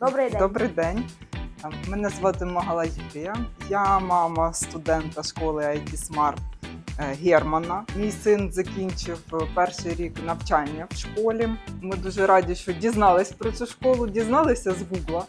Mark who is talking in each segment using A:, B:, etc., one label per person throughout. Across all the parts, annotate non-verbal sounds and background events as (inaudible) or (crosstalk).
A: Добрий день.
B: Добрий день. Мене звати Магала Юрія. Я мама студента школи IT Smart е, Германа. Мій син закінчив е, перший рік навчання в школі. Ми дуже раді, що дізнались про цю школу, дізналися з Гугла.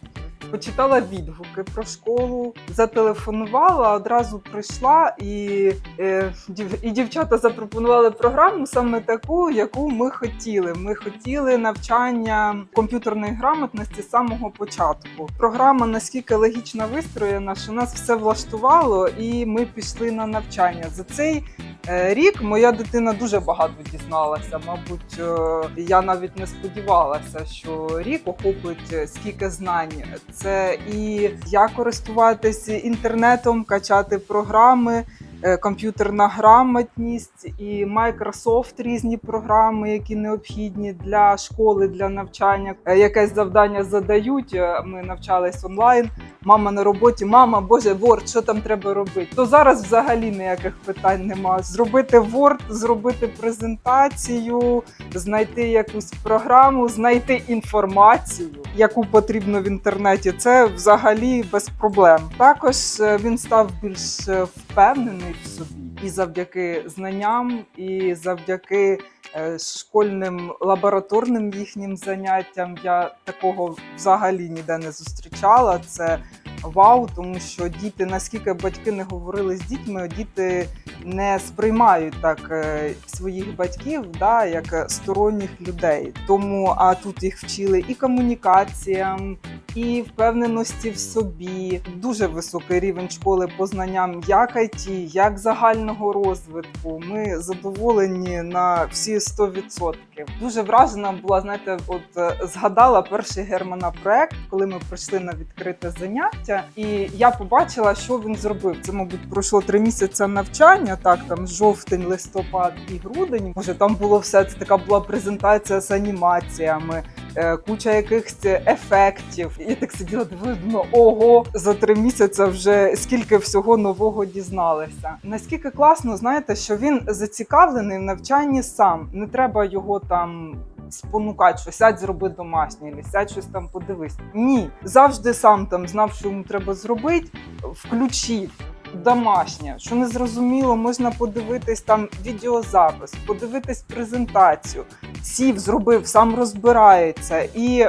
B: Почитала відгуки про школу, зателефонувала, одразу прийшла, і, е, і дівчата запропонували програму саме таку, яку ми хотіли. Ми хотіли навчання комп'ютерної грамотності з самого початку. Програма наскільки логічно вистроєна, що нас все влаштувало, і ми пішли на навчання. За цей рік моя дитина дуже багато дізналася. Мабуть, е, я навіть не сподівалася, що рік охопить е, скільки знань. Це і як користуватися інтернетом, качати програми. Е, Комп'ютерна грамотність і Microsoft різні програми, які необхідні для школи, для навчання. Е, Якесь завдання задають. е, Ми навчались онлайн. Мама на роботі, мама, боже, Word, що там треба робити? То зараз взагалі ніяких питань немає. Зробити Word, зробити презентацію, знайти якусь програму, знайти інформацію, яку потрібно в інтернеті. Це взагалі без проблем. Також він став більш впевнений в собі і завдяки знанням, і завдяки е, школьним лабораторним їхнім заняттям. Я такого взагалі ніде не зустрічала. Це вау, тому що діти, наскільки батьки не говорили з дітьми, діти не сприймають так е, своїх батьків, да, як сторонніх людей. Тому а тут їх вчили і комунікаціям, і впевненості в собі. Дуже високий рівень школи по знанням як IT, як загального розвитку. Ми задоволені на всі 100%. Дуже вражена була, знаєте, от е, згадала перший Германа проект, коли ми прийшли на відкрите заняття, і я побачила, що він зробив. Це, мабуть, пройшло три місяці навчання. Так, там жовтень, листопад і грудень. Може, там було все це така була презентація з анімаціями е, куча якихось ефектів. І так сиділа, думаю, ого, за три місяці вже скільки всього нового дізналася. Наскільки класно, знаєте, що він зацікавлений в навчанні сам. Не треба його там. Спонукати, що сядь, зроби домашнє, або сядь щось там подивись. Ні, завжди сам там знав, що йому треба зробити, включив домашнє, що не зрозуміло, можна подивитись там відеозапис, подивитись презентацію сів, зробив, сам розбирається. І,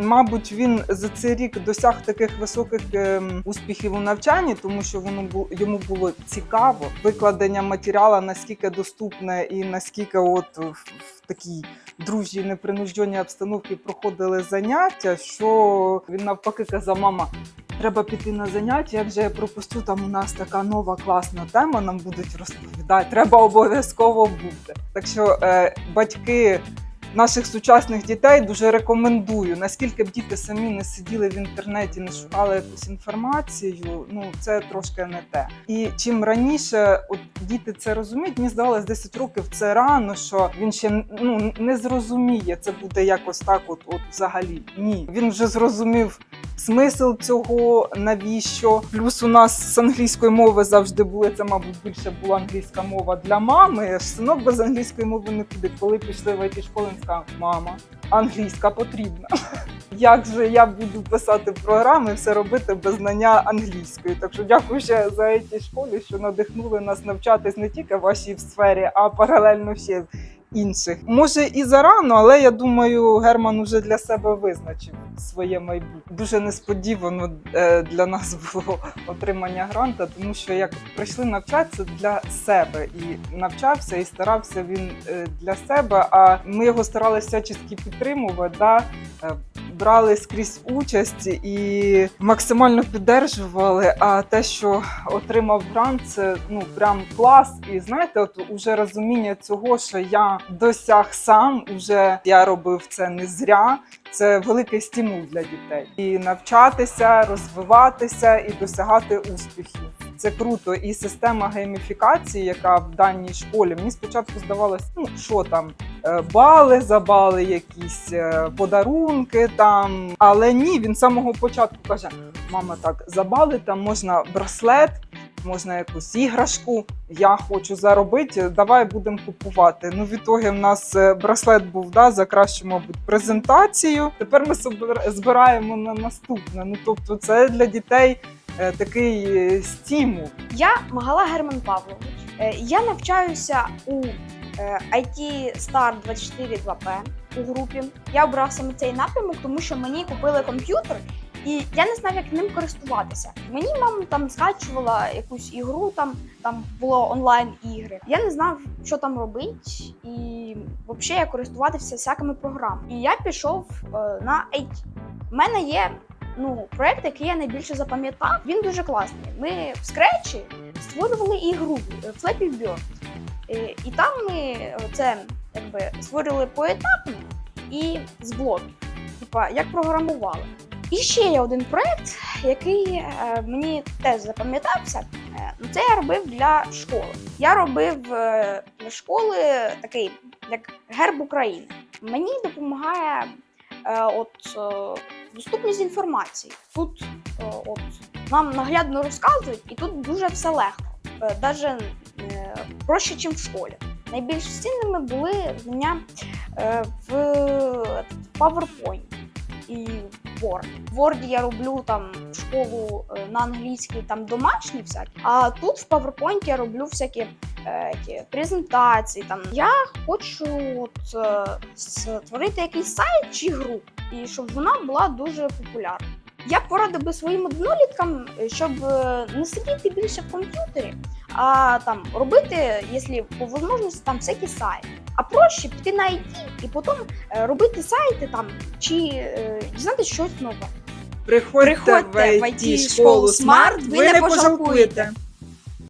B: мабуть, він за цей рік досяг таких високих ем, успіхів у навчанні, тому що воно бу- йому було цікаво. Викладення матеріалу наскільки доступне і наскільки от в такій дружній непринужденій обстановці проходили заняття, що він навпаки казав, мама. Треба піти на заняття. Я пропустю, там у нас така нова класна тема, нам будуть розповідати. Треба обов'язково бути. Так що е, батьки наших сучасних дітей дуже рекомендую. Наскільки б діти самі не сиділи в інтернеті, не шукали якусь інформацію, ну це трошки не те. І чим раніше от діти це розуміють, мені здавалось 10 років це рано, що він ще ну не зрозуміє. Це буде якось так, от, от взагалі. Ні, він вже зрозумів смисл цього, навіщо. Плюс у нас з англійської мови завжди були це, мабуть, більше була англійська мова для мами. Синок без англійської мови не піде. Коли пішли в it школу, мама, англійська потрібна. (laughs) Як же я буду писати програми, все робити без знання англійської? Так що дякую ще за it школі, що надихнули нас навчатись не тільки в вашій сфері, а паралельно ще інших. Може і зарано, але я думаю, Герман уже для себе визначив своє майбутнє. Дуже несподівано е, для нас було (laughs) отримання гранта, тому що як прийшли навчатися для себе і навчався, і старався він е, для себе. А ми його старалися всячески підтримувати. Да? Брали скрізь участь і максимально піддержували. А те, що отримав грант, це ну прям клас. І знаєте, от уже розуміння цього, що я досяг сам, уже я робив це не зря. Це великий стимул для дітей і навчатися, розвиватися і досягати успіхів. Це круто. І система гейміфікації, яка в даній школі, мені спочатку здавалось, ну що там, бали за бали, якісь е, подарунки там. Але ні, він з самого початку каже: мама, так за бали там можна браслет можна якусь іграшку. Я хочу заробити, давай будемо купувати. Ну, в ітогі в нас е, браслет був да, за кращу, мабуть, презентацію. Тепер ми збираємо на наступне. Ну, тобто, це для дітей е, такий е, стимул.
A: Я Магала Герман Павлович. Е, Я навчаюся у е, IT Star 24 2P у групі. Я обрав саме цей напрямок, тому що мені купили комп'ютер, і я не знав, як ним користуватися. Мені мама там скачувала якусь ігру, там, там було онлайн ігри. Я не знав, що там робити, і взагалі я користуватися всякими програмами. І я пішов е, на IT. У мене є ну, проект, який я найбільше запам'ятав. Він дуже класний. Ми в скретчі створювали ігру е, Flappy Bird. Е, І там ми е, це якби створювали поетапно і з блоків. Типа, як програмували. І ще є один проект, який е, мені теж запам'ятався. Ну, це я робив для школи. Я робив для школи такий, як герб України. Мені допомагає от, доступність інформації. Тут от, нам наглядно розказують, і тут дуже все легко. Е, проще, ніж в школі. Найбільш цінними були знання е, в PowerPoint і Word. В Word я роблю там школу е, на англійській там домашні всякі, а тут в PowerPoint я роблю всякі е, ті, презентації. Там я хочу от, е, створити якийсь сайт чи гру, і щоб вона була дуже популярна. Я порадив би своїм одноліткам, е, щоб е, не сидіти більше в комп'ютері, а там робити, якщо по можливості, там всякі сайти. А проще піти на IT і потім е, робити сайти там чи е, дізнатися щось нове.
B: Приходьте,
A: Приходьте
B: в IT школу
A: Smart,
B: ви не пожалкуєте.